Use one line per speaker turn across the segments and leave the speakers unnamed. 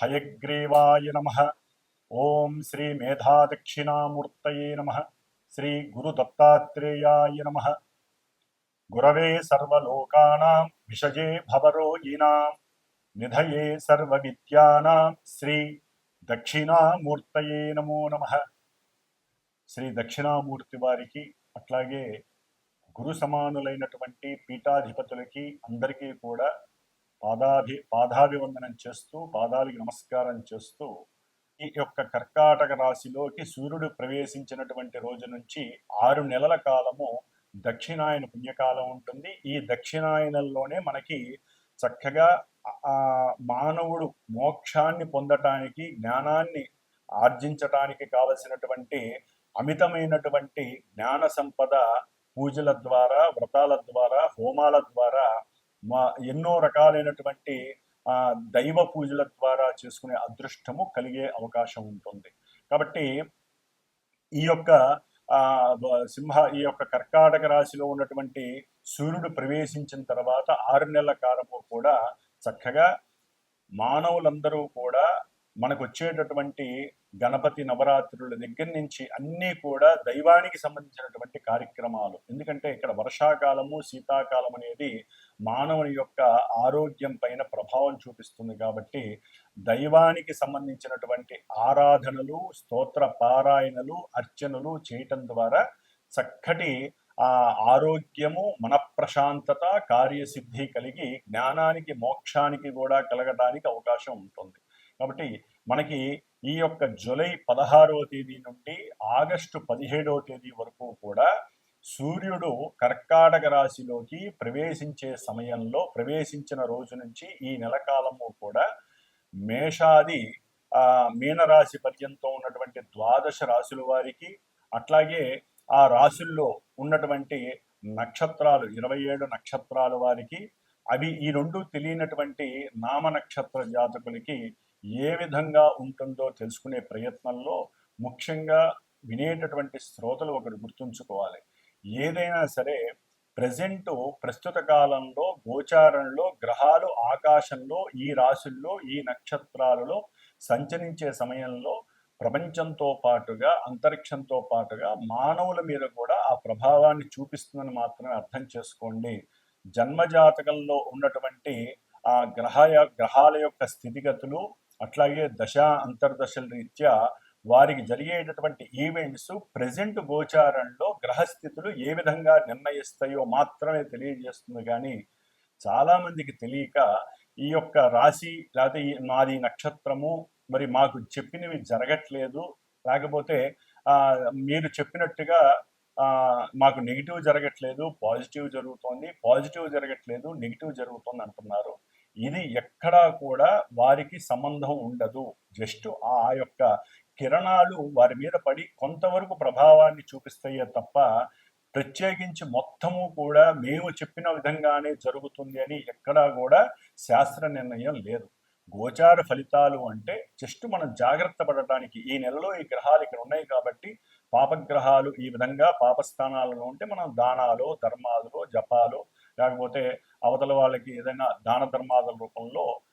హయగ్రీవాయ నమ. ఓం శ్రీ మేధాదక్షిణామూర్తయే నమ. శ్రీ గురు దత్తాత్రేయాయ నమ. గురవే సర్వలోకానాం విషజే భవరోగిణాం నిధయే సర్వవిద్యానాం శ్రీ దక్షిణామూర్తయే నమో నమ. శ్రీ దక్షిణామూర్తి వారికి అట్లాగే గురు సమానులైనటువంటి పీఠాధిపతులకి అందరికీ కూడా పాదాభి పాదాభివందనం చేస్తూ పాదాలకి నమస్కారం చేస్తూ ఈ యొక్క కర్కాటక రాశిలోకి సూర్యుడు ప్రవేశించినటువంటి రోజు నుంచి ఆరు నెలల కాలము దక్షిణాయన పుణ్యకాలం ఉంటుంది. ఈ దక్షిణాయనంలోనే మనకి చక్కగా ఆ మానవుడు మోక్షాన్ని పొందటానికి జ్ఞానాన్ని ఆర్జించటానికి కావలసినటువంటి అమితమైనటువంటి జ్ఞాన సంపద పూజల ద్వారా వ్రతాల ద్వారా హోమాల ద్వారా మా ఎన్నో రకాలైనటువంటి ఆ దైవ పూజల ద్వారా చేసుకునే అదృష్టము కలిగే అవకాశం ఉంటుంది. కాబట్టి ఈ యొక్క ఆ సింహ ఈ యొక్క కర్కాటక రాశిలో ఉన్నటువంటి సూర్యుడు ప్రవేశించిన తర్వాత ఆరు నెలల కాలము కూడా చక్కగా మానవులందరూ కూడా మనకు వచ్చేటటువంటి గణపతి నవరాత్రుల దగ్గర నుంచి అన్నీ కూడా దైవానికి సంబంధించినటువంటి కార్యక్రమాలు. ఎందుకంటే ఇక్కడ వర్షాకాలము శీతాకాలం అనేది మానవుని యొక్క ఆరోగ్యం పైన ప్రభావం చూపిస్తుంది కాబట్టి దైవానికి సంబంధించినటువంటి ఆరాధనలు స్తోత్ర పారాయణలు అర్చనలు చేయటం ద్వారా చక్కటి ఆ ఆరోగ్యము మనప్రశాంతత కార్యసిద్ధి కలిగి జ్ఞానానికి మోక్షానికి కూడా కలగడానికి అవకాశం ఉంటుంది. కాబట్టి మనకి ఈ యొక్క జూలై పదహారవ తేదీ నుండి ఆగస్టు పదిహేడవ తేదీ వరకు కూడా సూర్యుడు కర్కాటక రాశిలోకి ప్రవేశించే సమయంలో ప్రవేశించిన రోజు నుంచి ఈ నెలకాలము కూడా మేషాది ఆ మీనరాశి పర్యంతం ఉన్నటువంటి ద్వాదశ రాశుల వారికి అట్లాగే ఆ రాశుల్లో ఉన్నటువంటి నక్షత్రాలు ఇరవై ఏడు నక్షత్రాల వారికి అవి ఈ రెండు తెలియనటువంటి నామ నక్షత్ర జాతకులకి ఏ విధంగా ఉంటుందో తెలుసుకునే ప్రయత్నంలో ముఖ్యంగా వినేటటువంటి శ్రోతలు ఒకటి గుర్తుంచుకోవాలి. ఏదైనా సరే ప్రజెంట్ ప్రస్తుత కాలంలో గోచారంలో గ్రహాలు ఆకాశంలో ఈ రాశుల్లో ఈ నక్షత్రాలలో సంచరించే సమయంలో ప్రపంచంతో పాటుగా అంతరిక్షంతో పాటుగా మానవుల మీద కూడా ఆ ప్రభావాన్ని చూపిస్తుందని మాత్రమే అర్థం చేసుకోండి. జన్మజాతకంలో ఉన్నటువంటి ఆ గ్రహ గ్రహాల యొక్క స్థితిగతులు అట్లాగే దశ అంతర్దశల రీత్యా వారికి జరిగేటటువంటి ఈవెంట్స్ ప్రజెంట్ గోచారంలో గ్రహస్థితులు ఏ విధంగా నిర్ణయిస్తాయో మాత్రమే తెలియజేస్తుంది. కానీ చాలామందికి తెలియక ఈ యొక్క రాశి లేకపోతే నాది నక్షత్రము మరి మాకు చెప్పినవి జరగట్లేదు. లేకపోతే మీరు చెప్పినట్టుగా మాకు నెగిటివ్ జరగట్లేదు పాజిటివ్ జరుగుతోంది పాజిటివ్ జరగట్లేదు నెగిటివ్ జరుగుతుంది అంటున్నారు. ఇది ఎక్కడా కూడా వారికి సంబంధం ఉండదు. జస్ట్ ఆ యొక్క కిరణాలు వారి మీద పడి కొంతవరకు ప్రభావాన్ని చూపిస్తాయే తప్ప ప్రత్యేకించి మొత్తము కూడా మేము చెప్పిన విధంగానే జరుగుతుంది అని ఎక్కడా కూడా శాస్త్ర నిర్ణయం లేదు. గోచార ఫలితాలు అంటే జస్ట్ మనం జాగ్రత్త పడటానికి ఈ నెలలో ఈ గ్రహాలు ఇక్కడ ఉన్నాయి కాబట్టి పాపగ్రహాలు ఈ విధంగా పాపస్థానాలలో ఉంటే మనం దానాలు ధర్మాలు జపాలు లేకపోతే అవతల వాళ్ళకి ఏదైనా దాన ధర్మాదుల రూపంలో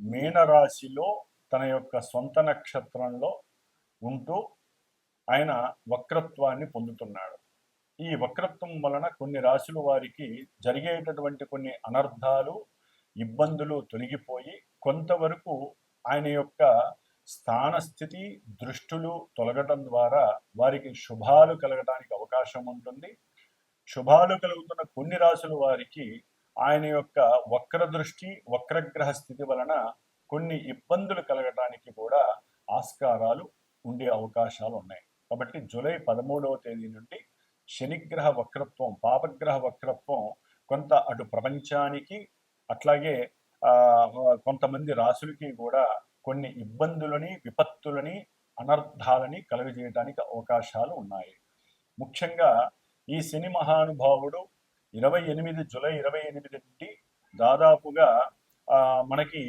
మీనరాశిలో తన యొక్క సొంత నక్షత్రంలో ఉంటూ ఆయన వక్రత్వాన్ని పొందుతున్నాడు. ఈ వక్రత్వం వలన కొన్ని రాశుల వారికి జరిగేటటువంటి కొన్ని అనర్థాలు ఇబ్బందులు తొలగిపోయి కొంతవరకు ఆయన యొక్క స్థానస్థితి దృష్టులు తొలగటం ద్వారా వారికి శుభాలు కలగటానికి అవకాశం ఉంటుంది. శుభాలు కలుగుతున్న కొన్ని రాశుల వారికి ఆయన యొక్క వక్ర దృష్టి వక్రగ్రహ స్థితి వలన కొన్ని ఇబ్బందులు కలగటానికి కూడా ఆస్కారాలు ఉండే అవకాశాలు ఉన్నాయి. కాబట్టి జూలై పదమూడవ తేదీ నుండి శనిగ్రహ వక్రత్వం పాపగ్రహ వక్రత్వం కొంత అటు ప్రపంచానికి అట్లాగే ఆ, కొంతమంది రాసులకి కూడా కొన్ని ఇబ్బందులని విపత్తులని అనర్థాలని కలుగజేయడానికి అవకాశాలు ఉన్నాయి. ముఖ్యంగా ఈ శని మహానుభావుడు ఇరవై ఎనిమిది జూలై ఇరవై ఎనిమిది నుండి దాదాపుగా ఆ, మనకి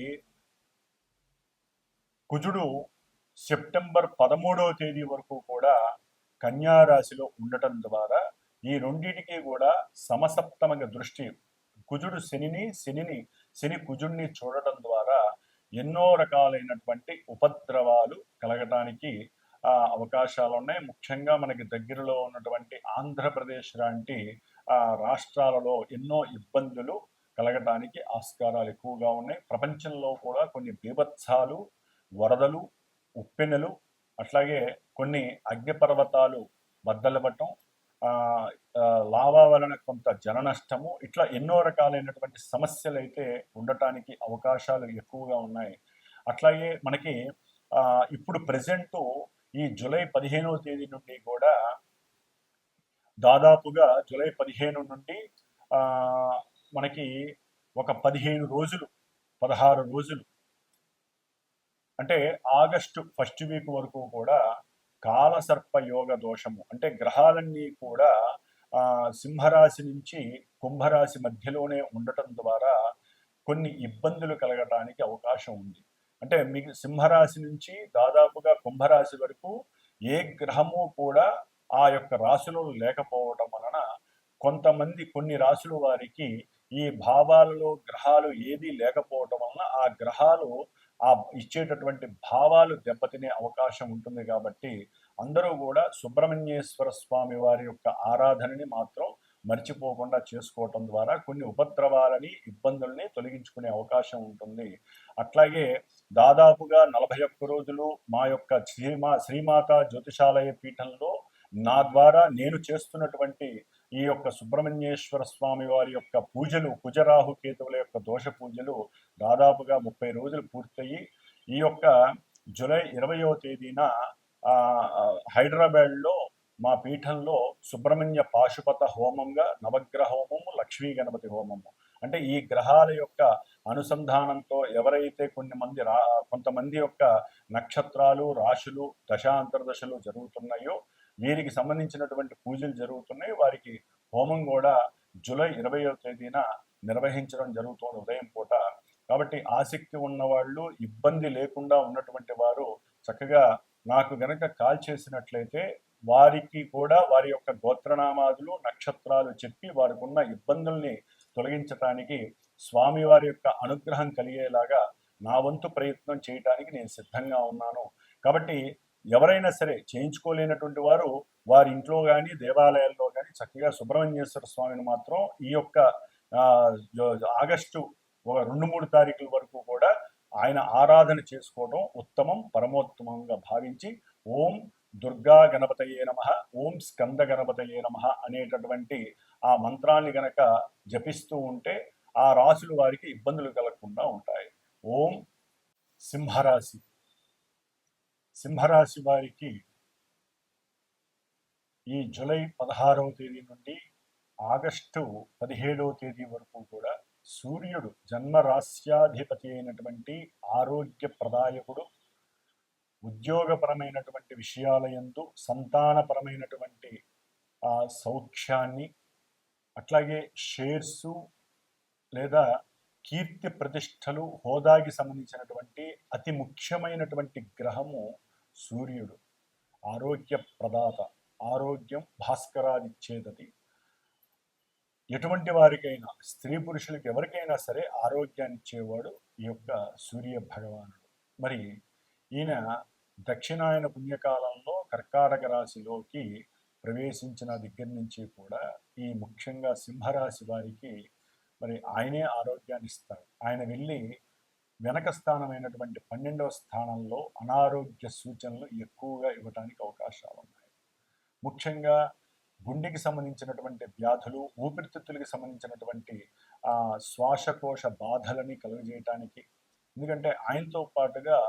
కుజుడు సెప్టెంబర్ పదమూడవ తేదీ వరకు కూడా కన్యారాశిలో ఉండటం ద్వారా ఈ రెండింటికి కూడా సమసప్తమక దృష్టి కుజుడు శనిని శనిని శని కుజుడిని చూడటం ద్వారా ఎన్నో రకాలైనటువంటి ఉపద్రవాలు కలగటానికి ఆ, అవకాశాలు ఉన్నాయి ముఖ్యంగా మనకి దగ్గరలో ఉన్నటువంటి ఆంధ్రప్రదేశ్ లాంటి రాష్ట్రాలలో ఎన్నో ఇబ్బందులు కలగటానికి ఆస్కారాలు ఎక్కువగా ఉన్నాయి. ప్రపంచంలో కూడా కొన్ని బీభత్సాలు వరదలు ఉప్పెనలు అట్లాగే కొన్ని అగ్నిపర్వతాలు బద్దలపట్టం ఆ, లావా వలన కొంత జన నష్టము ఇట్లా ఎన్నో రకాలైనటువంటి సమస్యలు అయితే ఉండటానికి అవకాశాలు ఎక్కువగా ఉన్నాయి. అట్లాగే మనకి ఇప్పుడు ప్రజెంటు ఈ జూలై పదిహేనవ తేదీ నుండి కూడా దాదాపుగా జూలై పదిహేను నుండి ఆ, మనకి ఒక పదిహేను రోజులు పదహారు రోజులు. అంటే ఆగస్టు ఫస్ట్ వీక్ వరకు కూడా కాలసర్ప యోగ దోషము అంటే గ్రహాలన్నీ కూడా ఆ, సింహరాశి నుంచి కుంభరాశి మధ్యలోనే ఉండటం ద్వారా కొన్ని ఇబ్బందులు కలగటానికి అవకాశం ఉంది. అంటే మీకు సింహరాశి నుంచి దాదాపుగా కుంభరాశి వరకు ఏ గ్రహము కూడా ఆ యొక్క రాశిలో లేకపోవడం వలన కొంతమంది కొన్ని రాశుల వారికి ఈ భావాలలో గ్రహాలు ఏదీ లేకపోవటం వలన ఆ గ్రహాలు ఆ ఇచ్చేటటువంటి భావాలు దెబ్బతినే అవకాశం ఉంటుంది కాబట్టి అందరూ కూడా సుబ్రహ్మణ్యేశ్వర స్వామి వారి యొక్క ఆరాధనని మాత్రం మర్చిపోకుండా చేసుకోవటం ద్వారా కొన్ని ఉపద్రవాలని ఇబ్బందుల్ని తొలగించుకునే అవకాశం ఉంటుంది. అట్లాగే దాదాపుగా నలభై ఒక్క రోజులు మా యొక్క శ్రీమా శ్రీమాత జ్యోతిషాలయ పీఠంలో నా ద్వారా నేను చేస్తున్నటువంటి ఈ యొక్క సుబ్రహ్మణ్యేశ్వర స్వామి వారి యొక్క పూజలు కుజరాహు కేతువుల యొక్క దోష పూజలు దాదాపుగా ముప్పై రోజులు పూర్తయి ఈ యొక్క జూలై ఇరవయో తేదీన హైదరాబాద్లో మా పీఠంలో సుబ్రహ్మణ్య పాశుపత హోమంగా నవగ్రహ హోమము లక్ష్మీ గణపతి హోమము. అంటే ఈ గ్రహాల యొక్క అనుసంధానంతో ఎవరైతే కొన్ని మంది రా కొంతమంది యొక్క నక్షత్రాలు రాశులు దశాంతర్దశలు జరుగుతున్నాయో వీరికి సంబంధించినటువంటి పూజలు జరుగుతున్నాయి. వారికి హోమం కూడా జూలై ఇరవయో తేదీన నిర్వహించడం జరుగుతుంది ఉదయం పూట. కాబట్టి ఆసక్తి ఉన్నవాళ్ళు ఇబ్బంది లేకుండా ఉన్నటువంటి వారు చక్కగా నాకు గనక కాల్ చేసినట్లయితే వారికి కూడా వారి యొక్క గోత్రనామాదులు నక్షత్రాలు చెప్పి వారికి ఉన్న ఇబ్బందుల్ని తొలగించటానికి స్వామివారి యొక్క అనుగ్రహం కలిగేలాగా నా వంతు ప్రయత్నం చేయటానికి నేను సిద్ధంగా ఉన్నాను. కాబట్టి ఎవరైనా సరే చేయించుకోలేనటువంటి వారు వారి ఇంట్లో కానీ దేవాలయాల్లో కానీ చక్కగా సుబ్రహ్మణ్యేశ్వర స్వామిని మాత్రం ఈ యొక్క ఆగస్టు ఒక రెండు మూడు తారీఖుల వరకు కూడా ఆయన ఆరాధన చేసుకోవడం ఉత్తమం పరమోత్తమంగా భావించి ఓం దుర్గా గణపతయే నమ ఓం స్కంద గణపతయే నమ అనేటటువంటి ఆ మంత్రాన్ని గనక జపిస్తూ ఉంటే ఆ రాశులు వారికి ఇబ్బందులు కలగకుండా ఉంటాయి. ఓం సింహరాశి. సింహరాశి వారికి ఈ జూలై పదహారవ తేదీ నుండి ఆగస్టు పదిహేడవ తేదీ వరకు కూడా సూర్యుడు జన్మరాశ్యాధిపతి అయినటువంటి ఆరోగ్య ప్రదాయకుడు ఉద్యోగపరమైనటువంటి విషయాలయందు సంతానపరమైనటువంటి ఆ సౌఖ్యాన్ని అట్లాగే షేర్సు లేదా కీర్తి ప్రతిష్టలు హోదాకి సంబంధించినటువంటి అతి ముఖ్యమైనటువంటి గ్రహము సూర్యుడు ఆరోగ్య ప్రదాత ఆరోగ్యం భాస్కరాదిచ్చేదది. ఎటువంటి వారికైనా స్త్రీ పురుషులకు ఎవరికైనా సరే ఆరోగ్యాన్ని ఇచ్చేవాడు ఈ యొక్క సూర్య భగవానుడు. మరి ఈయన దక్షిణాయన పుణ్యకాలంలో కర్కాటక రాశిలోకి ప్రవేశించిన దగ్గర నుంచి కూడా ఈ ముఖ్యంగా సింహరాశి వారికి మరి ఆయనే ఆరోగ్యాన్ని ఇస్తాడు ఆయన వెళ్ళి వెనక స్థానమైనటువంటి పన్నెండవ స్థానంలో అనారోగ్య సూచనలు ఎక్కువగా ఇవ్వడానికి అవకాశాలు ఉన్నాయి. ముఖ్యంగా గుండెకి సంబంధించినటువంటి వ్యాధులు ఊపిరితిత్తులకి సంబంధించినటువంటి ఆ శ్వాసకోశ బాధలని కలుగజేయటానికి ఎందుకంటే ఆయనతో పాటుగా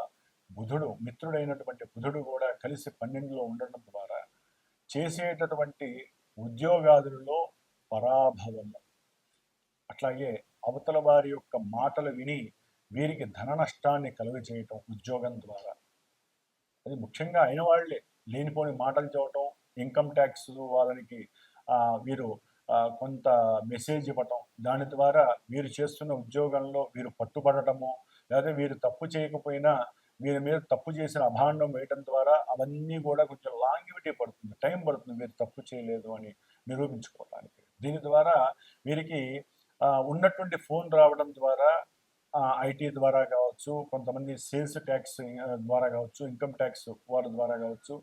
బుధుడు మిత్రుడైనటువంటి బుధుడు కూడా కలిసి పన్నెండులో ఉండడం ద్వారా చేసేటటువంటి ఉద్యోగాదులలో పరాభవము. అట్లాగే అవతల వారి యొక్క మాటలు విని వీరికి ధన నష్టాన్ని కలుగజేయటం ఉద్యోగం ద్వారా. అది ముఖ్యంగా అయిన వాళ్ళే లేనిపోని మాటలు చెప్పటం ఇన్కమ్ ట్యాక్స్ వాళ్ళకి వీరు కొంత మెసేజ్ ఇవ్వటం దాని ద్వారా వీరు చేస్తున్న ఉద్యోగంలో వీరు పట్టుబడటము లేదా వీరు తప్పు చేయకపోయినా వీరి మీద తప్పు చేసిన అభాండం వేయటం ద్వారా అవన్నీ కూడా కొంచెం లాంగివిటీ పడుతుంది టైం పడుతుంది వీరు తప్పు చేయలేదు అని నిరూపించుకోవడానికి దీని ద్వారా వీరికి ఉన్నటువంటి ఫోన్ రావడం ద్వారా ఐటీ ద్వారా కావచ్చు కొంతమంది సేల్స్ ట్యాక్స్ ద్వారా కావచ్చు ఇన్కమ్ ట్యాక్స్ వారి ద్వారా కావచ్చు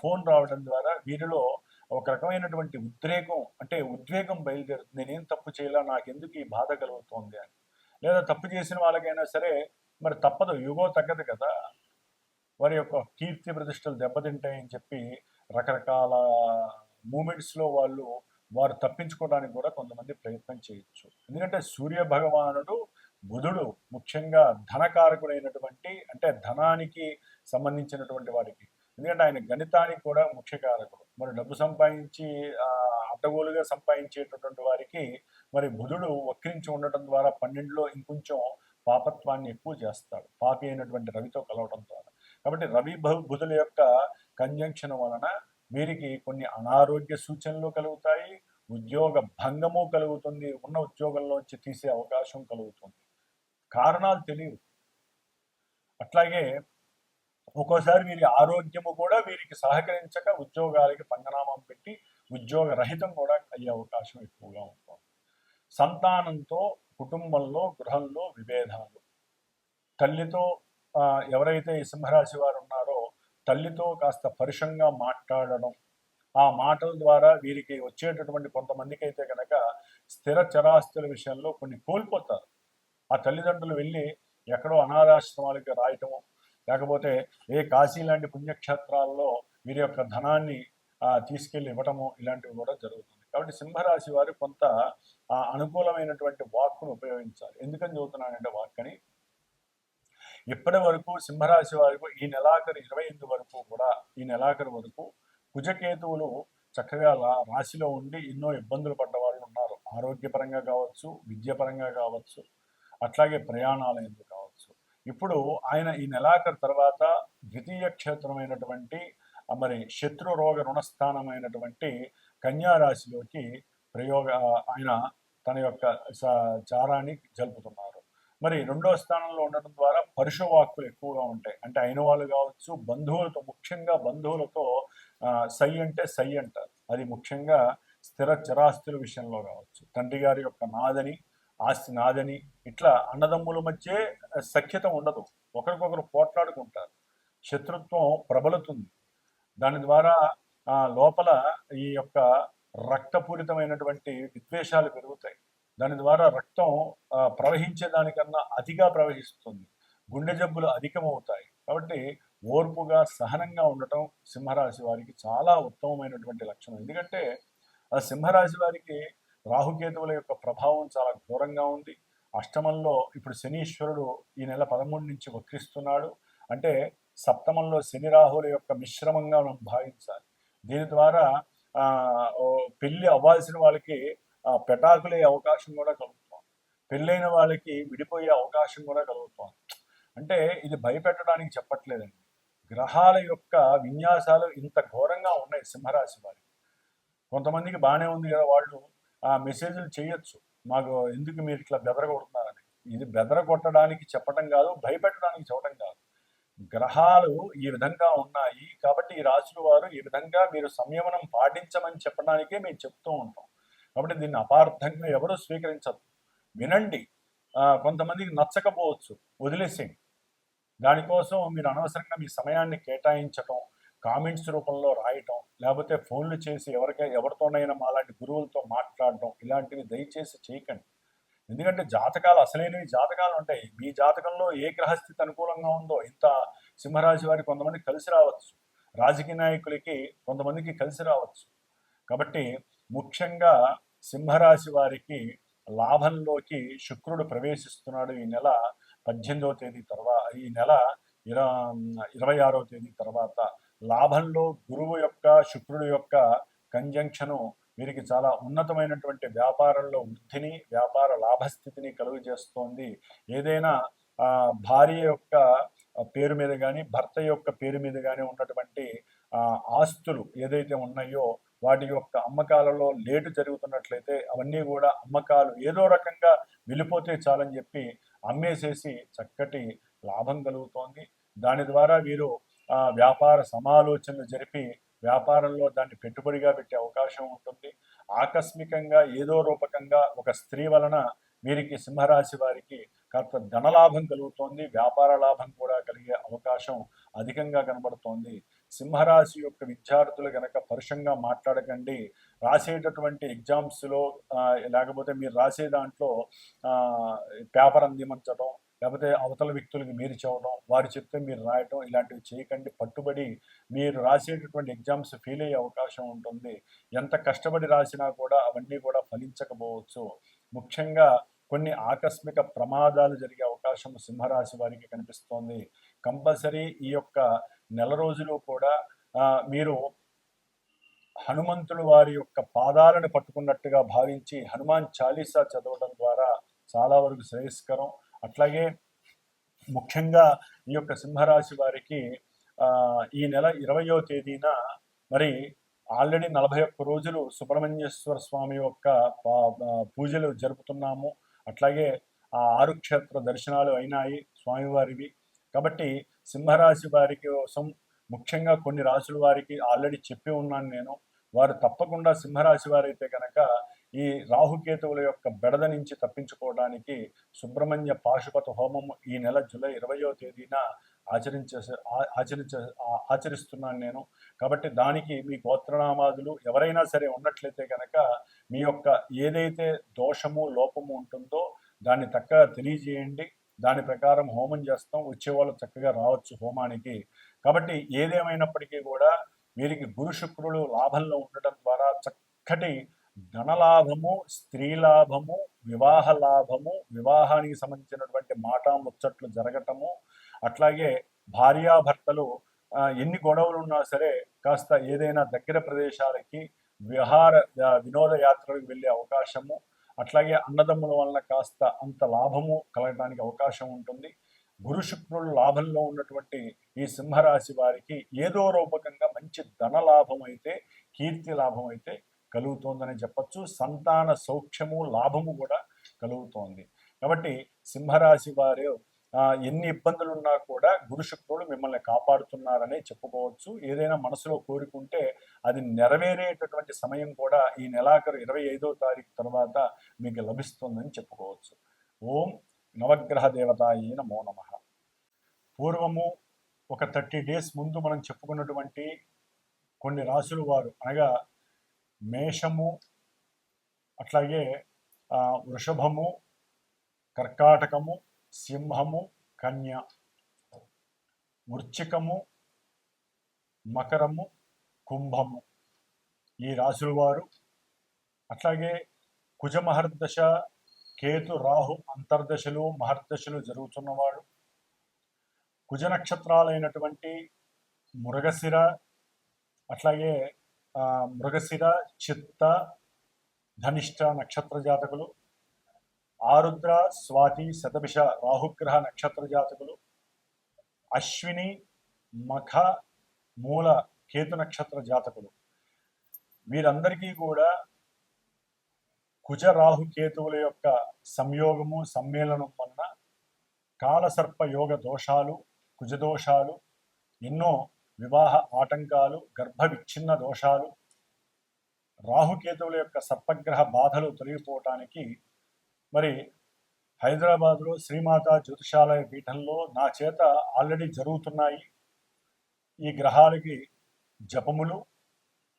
ఫోన్ రావడం ద్వారా వీరిలో ఒక రకమైనటువంటి ఉద్రేకం అంటే ఉద్వేగం బయలుదేరుతుంది. నేనేం తప్పు చేయాలా? నాకు ఎందుకు ఈ బాధ కలుగుతోంది అని. లేదా తప్పు చేసిన వాళ్ళకైనా సరే మరి తప్పదు యుగో తగ్గదు కదా. వారి యొక్క కీర్తి ప్రతిష్టలు దెబ్బతింటాయని చెప్పి రకరకాల మూమెంట్స్లో వాళ్ళు వారు తప్పించుకోవడానికి కూడా కొంతమంది ప్రయత్నం చేయొచ్చు. ఎందుకంటే సూర్య భగవానుడు బుధుడు ముఖ్యంగా ధనకారకుడైనటువంటి అంటే ధనానికి సంబంధించినటువంటి వారికి ఎందుకంటే ఆయన గణితానికి కూడా ముఖ్య కారకుడు. మరి డబ్బు సంపాదించి అడ్డగోలుగా సంపాదించేటటువంటి వారికి మరి బుధుడు వక్రించి ఉండటం ద్వారా పన్నెండులో ఇంకొంచెం పాపత్వాన్ని ఎక్కువ చేస్తాడు. పాపి అయినటువంటి రవితో కలవడం ద్వారా. కాబట్టి రవి బహు- బుధుల యొక్క కంజంక్షన్ వలన వీరికి కొన్ని అనారోగ్య సూచనలు కలుగుతాయి. ఉద్యోగ భంగము కలుగుతుంది. ఉన్న ఉద్యోగంలోంచి తీసే అవకాశం కలుగుతుంది. కారణాలు తెలియవు. అట్లాగే ఒక్కోసారి వీరి ఆరోగ్యము కూడా వీరికి సహకరించక ఉద్యోగాలకి పంగనామం పెట్టి ఉద్యోగ రహితం కూడా అయ్యే అవకాశం ఎక్కువగా ఉంటుంది. సంతానంతో కుటుంబంలో గృహంలో విభేదాలు. తల్లితో ఆ, ఎవరైతే ఈ సింహరాశి వారు ఉన్నారో తల్లితో కాస్త పరుషంగా మాట్లాడడం ఆ మాటల ద్వారా వీరికి వచ్చేటటువంటి కొంతమందికి అయితే కనుక స్థిర చరాస్తుల విషయంలో కొన్ని కోల్పోతారు. ఆ తల్లిదండ్రులు వెళ్ళి ఎక్కడో అనాథాశ్రమాలకి రాయటము లేకపోతే ఏ కాశీ లాంటి పుణ్యక్షేత్రాల్లో వీరి యొక్క ధనాన్ని తీసుకెళ్ళి ఇవ్వటము ఇలాంటివి కూడా జరుగుతుంది. కాబట్టి సింహరాశి వారు కొంత ఆ, అనుకూలమైనటువంటి వాక్కును ఉపయోగించాలి. ఎందుకని చదువుతున్నానంటే వాక్కని ఇప్పటి వరకు సింహరాశి వారికి ఈ నెలాఖరు ఇరవై ఎనిమిది వరకు కూడా ఈ నెలాఖరు వరకు కుజకేతువులు చక్కగా రాశిలో ఉండి ఎన్నో ఇబ్బందులు పడ్డ వాళ్ళు ఉన్నారు. ఆరోగ్యపరంగా కావచ్చు విద్యాపరంగా కావచ్చు అట్లాగే ప్రయాణాల ఎందుకు కావచ్చు. ఇప్పుడు ఆయన ఈ నెలాఖరు తర్వాత ద్వితీయ క్షేత్రమైనటువంటి మరి శత్రు రోగ రుణస్థానమైనటువంటి కన్యారాశిలోకి ప్రయోగ ఆయన తన యొక్క చారాన్ని జరుపుతున్నారు మరి రెండో స్థానంలో ఉండడం ద్వారా పరుషవాక్కులు ఎక్కువగా ఉంటాయి. అంటే అయిన వాళ్ళు కావచ్చు బంధువులతో ముఖ్యంగా బంధువులతో సై అంటే సై అంటారు. అది ముఖ్యంగా స్థిర చరాస్తుల విషయంలో కావచ్చు. తండ్రి గారి యొక్క నాదని ఆస్తి నాదని ఇట్లా అన్నదమ్ముల మధ్య సఖ్యత ఉండదు. ఒకరికొకరు పోట్లాడుకుంటారు. శత్రుత్వం ప్రబలుతుంది. దాని ద్వారా లోపల ఈ యొక్క రక్తపూరితమైనటువంటి విద్వేషాలు పెరుగుతాయి. దాని ద్వారా రక్తం ప్రవహించే దానికన్నా అతిగా ప్రవహిస్తుంది. గుండె జబ్బులు అధికమవుతాయి. కాబట్టి ఓర్పుగా సహనంగా ఉండటం సింహరాశి వారికి చాలా ఉత్తమమైనటువంటి లక్షణం. ఎందుకంటే ఆ సింహరాశి వారికి రాహుకేతువుల యొక్క ప్రభావం చాలా ఘోరంగా ఉంది. అష్టమంలో ఇప్పుడు శనీశ్వరుడు ఈ నెల పదమూడు నుంచి వక్రిస్తున్నాడు. అంటే సప్తమంలో శని రాహుల యొక్క మిశ్రమంగా మనం భావించాలి. దీని ద్వారా ఆ, పెళ్ళి అవ్వాల్సిన వాళ్ళకి పెటాకులే అవకాశం కూడా కలుగుతుంది. పెళ్ళైన వాళ్ళకి విడిపోయే అవకాశం కూడా కలుగుతుంది. అంటే ఇది భయపెట్టడానికి చెప్పట్లేదండి. గ్రహాల యొక్క విన్యాసాలు ఇంత ఘోరంగా ఉన్నాయి సింహరాశి వారికి. కొంతమందికి బాగానే ఉంది కదా వాళ్ళు. ఆ మెసేజ్లు చేయొచ్చు. మాకు ఎందుకు మీరు ఇట్లా బెదరగొడుతున్నారని. ఇది బెదరగొట్టడానికి చెప్పడం కాదు భయపెట్టడానికి చెప్పడం కాదు. గ్రహాలు ఈ విధంగా ఉన్నాయి కాబట్టి ఈ రాశుల వారు ఈ విధంగా మీరు సంయమనం పాటించమని చెప్పడానికే మేము చెప్తూ ఉంటాం. కాబట్టి దీన్ని అపార్థంగా ఎవరూ స్వీకరించదు. వినండి. కొంతమందికి నచ్చకపోవచ్చు. వదిలేసేయండి. దానికోసం మీరు అనవసరంగా మీ సమయాన్ని కేటాయించటం కామెంట్స్ రూపంలో రాయటం లేకపోతే ఫోన్లు చేసి ఎవరికై ఎవరితోనైనా మాలాంటి గురువులతో మాట్లాడటం ఇలాంటివి దయచేసి చేయకండి. ఎందుకంటే జాతకాలు అసలైనవి జాతకాలు ఉంటాయి. మీ జాతకంలో ఏ గ్రహస్థితి అనుకూలంగా ఉందో ఇంత సింహరాశి వారికి కొంతమంది కలిసి రావచ్చు. రాజకీయ నాయకులకి కొంతమందికి కలిసి రావచ్చు. కాబట్టి ముఖ్యంగా సింహరాశి వారికి లాభంలోకి శుక్రుడు ప్రవేశిస్తున్నాడు ఈ నెల పద్దెనిమిదవ తేదీ తర్వాత ఈ నెల ఇర ఇరవై ఆరో తేదీ తర్వాత. లాభంలో గురువు యొక్క శుక్రుడు యొక్క కంజంక్షను వీరికి చాలా ఉన్నతమైనటువంటి వ్యాపారంలో వృద్ధిని వ్యాపార లాభస్థితిని కలుగు చేస్తోంది ఏదైనా భార్య యొక్క పేరు మీద కానీ భర్త యొక్క పేరు మీద కానీ ఉన్నటువంటి ఆస్తులు ఏదైతే ఉన్నాయో వాటి యొక్క అమ్మకాలలో లేటు జరుగుతున్నట్లయితే అవన్నీ కూడా అమ్మకాలు ఏదో రకంగా వెళ్ళిపోతే చాలని చెప్పి అమ్మేసేసి చక్కటి లాభం కలుగుతోంది. దాని ద్వారా వీరు వ్యాపార సమాలోచనలు జరిపి వ్యాపారంలో దాన్ని పెట్టుబడిగా పెట్టే అవకాశం ఉంటుంది. ఆకస్మికంగా ఏదో రూపకంగా ఒక స్త్రీ వలన వీరికి సింహరాశి వారికి కాస్త ధనలాభం కలుగుతోంది. వ్యాపార లాభం కూడా కలిగే అవకాశం అధికంగా కనబడుతోంది. సింహరాశి యొక్క విద్యార్థులు గనక పరుషంగా మాట్లాడకండి. రాసేటటువంటి ఎగ్జామ్స్లో లేకపోతే మీరు రాసే దాంట్లో పేపర్ అందిమంచడం లేకపోతే అవతల వ్యక్తులకి మీరు చెప్పడం వారు చెప్తే మీరు రాయటం ఇలాంటివి చేయకండి. పట్టుబడి మీరు రాసేటటువంటి ఎగ్జామ్స్ ఫెయిల్ అయ్యే అవకాశం ఉంటుంది. ఎంత కష్టపడి రాసినా కూడా అవన్నీ కూడా ఫలించకపోవచ్చు. ముఖ్యంగా కొన్ని ఆకస్మిక ప్రమాదాలు జరిగే అవకాశం సింహరాశి వారికి కనిపిస్తోంది. కంపల్సరీ ఈ యొక్క నెల రోజులు కూడా మీరు హనుమంతుడు వారి యొక్క పాదాలను పట్టుకున్నట్టుగా భావించి హనుమాన్ చాలీసా చదవడం ద్వారా చాలా వరకు శ్రేయస్కరం. అట్లాగే ముఖ్యంగా ఈ యొక్క సింహరాశి వారికి ఈ నెల ఇరవయో తేదీన మరి ఆల్రెడీ నలభై ఒక్క రోజులు సుబ్రహ్మణ్యేశ్వర స్వామి యొక్క పూజలు జరుపుతున్నాము. అట్లాగే ఆ ఆరు క్షేత్ర దర్శనాలు అయినాయి స్వామివారివి. కాబట్టి సింహరాశి వారి కోసం ముఖ్యంగా కొన్ని రాశుల వారికి ఆల్రెడీ చెప్పి ఉన్నాను నేను. వారు తప్పకుండా సింహరాశి వారైతే కనుక ఈ రాహుకేతువుల యొక్క బెడద నుంచి తప్పించుకోవడానికి సుబ్రహ్మణ్య పాశుపత హోమం ఈ నెల జూలై ఇరవయో తేదీన ఆచరించే ఆచరించే ఆచరిస్తున్నాను నేను. కాబట్టి దానికి మీ గోత్రనామాదులు ఎవరైనా సరే ఉన్నట్లయితే కనుక మీ యొక్క ఏదైతే దోషము లోపము ఉంటుందో దాన్ని చక్కగా తెలియజేయండి. దాని ప్రకారం హోమం చేస్తాం. వచ్చేవాళ్ళు చక్కగా రావచ్చు హోమానికి. కాబట్టి ఏదేమైనప్పటికీ కూడా వీరికి గురు శుక్రులు లాభంలో ఉండటం ద్వారా చక్కటి ధనలాభము స్త్రీ లాభము వివాహ లాభము వివాహానికి సంబంధించినటువంటి మాట ముచ్చట్లు జరగటము అట్లాగే భార్యాభర్తలు ఎన్ని గొడవలు ఉన్నా సరే కాస్త ఏదైనా దగ్గర ప్రదేశాలకి విహార వినోద యాత్రలకు వెళ్ళే అవకాశము అట్లాగే అన్నదమ్ముల వలన కాస్త అంత లాభము కలగడానికి అవకాశం ఉంటుంది. గురు శుక్రులు లాభంలో ఉన్నటువంటి ఈ సింహరాశి వారికి ఏదో రూపకంగా మంచి ధన లాభం అయితే కీర్తి లాభం అయితే కలుగుతోందని చెప్పచ్చు. సంతాన సౌఖ్యము లాభము కూడా కలుగుతోంది. కాబట్టి సింహరాశి వారు ఎన్ని ఇబ్బందులు ఉన్నా కూడా గురు శుక్రుడు మిమ్మల్ని కాపాడుతున్నారనే చెప్పుకోవచ్చు. ఏదైనా మనసులో కోరుకుంటే అది నెరవేరేటటువంటి సమయం కూడా ఈ నెలాఖరు ఇరవై ఐదో తారీఖు తర్వాత మీకు లభిస్తుందని చెప్పుకోవచ్చు. ఓం నవగ్రహ దేవతాయి నమో నమ. పూర్వము ఒక థర్టీ డేస్ ముందు మనం చెప్పుకున్నటువంటి కొన్ని రాసుల వారు అనగా మేషము అట్లాగే వృషభము కర్కాటకము సింహము కన్య. వృచ్చికము మకరము కుంభము. ఈ రాశుల వారు అట్లాగే కుజమహర్దశ కేతు రాహు అంతర్దశలు మహర్దశలు జరుగుతున్నవాడు. కుజ నక్షత్రాలైనటువంటి మృగశిర అట్లాగే మృగశిర చిత్త ధనిష్ట నక్షత్ర జాతకులు ఆరుద్ర స్వాతి శతభిష రాహుగ్రహ నక్షత్ర జాతకులు అశ్విని మఖ మూల కేతు నక్షత్ర జాతకులు. వీరందరికీ కూడా కుజ రాహు కేతువుల యొక్క సంయోగము సమ్మేళనం వలన కాలసర్ప యోగ దోషాలు కుజదోషాలు ఎన్నో వివాహ ఆటంకాలు గర్భ విచ్ఛిన్న దోషాలు రాహుకేతువుల యొక్క సర్పగ్రహ బాధలు తొలగిపోవటానికి మరి హైదరాబాద్లో శ్రీమాత జ్యోతిషాలయ పీఠంలో నా చేత ఆల్రెడీ జరుగుతున్నాయి ఈ గ్రహాలకి జపములు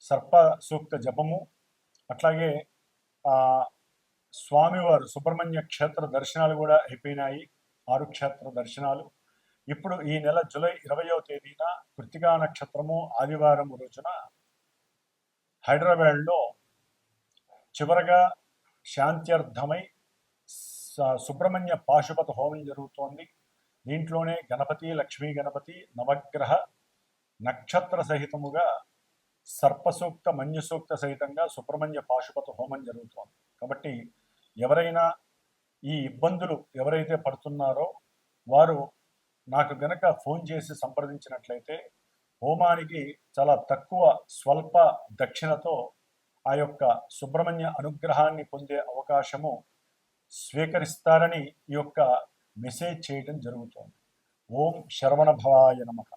సర్ప సూక్త జపము అట్లాగే స్వామివారు సుబ్రహ్మణ్య క్షేత్ర దర్శనాలు కూడా అయిపోయినాయి ఆరు క్షేత్ర దర్శనాలు. ఇప్పుడు ఈ నెల జూలై ఇరవయో తేదీన కృతికా నక్షత్రము ఆదివారం రోజున హైదరాబాద్లో చివరగా శాంత్యర్థమై స- సుబ్రహ్మణ్య పాశుపత హోమం జరుగుతోంది. దీంట్లోనే గణపతి లక్ష్మీ గణపతి నవగ్రహ నక్షత్ర సహితముగా సర్పసూక్త మన్యసూక్త సహితంగా సుబ్రహ్మణ్య పాశుపత హోమం జరుగుతోంది. కాబట్టి ఎవరైనా ఈ ఇబ్బందులు ఎవరైతే పడుతున్నారో వారు నాకు గనక ఫోన్ చేసి సంప్రదించినట్లయితే హోమానికి చాలా తక్కువ స్వల్ప దక్షిణతో ఆ యొక్క సుబ్రహ్మణ్య అనుగ్రహాన్ని పొందే అవకాశము స్వీకరిస్తారని ఈ యొక్క మెసేజ్ చేయడం జరుగుతోంది. ఓం శరవణ భవాయ నమః.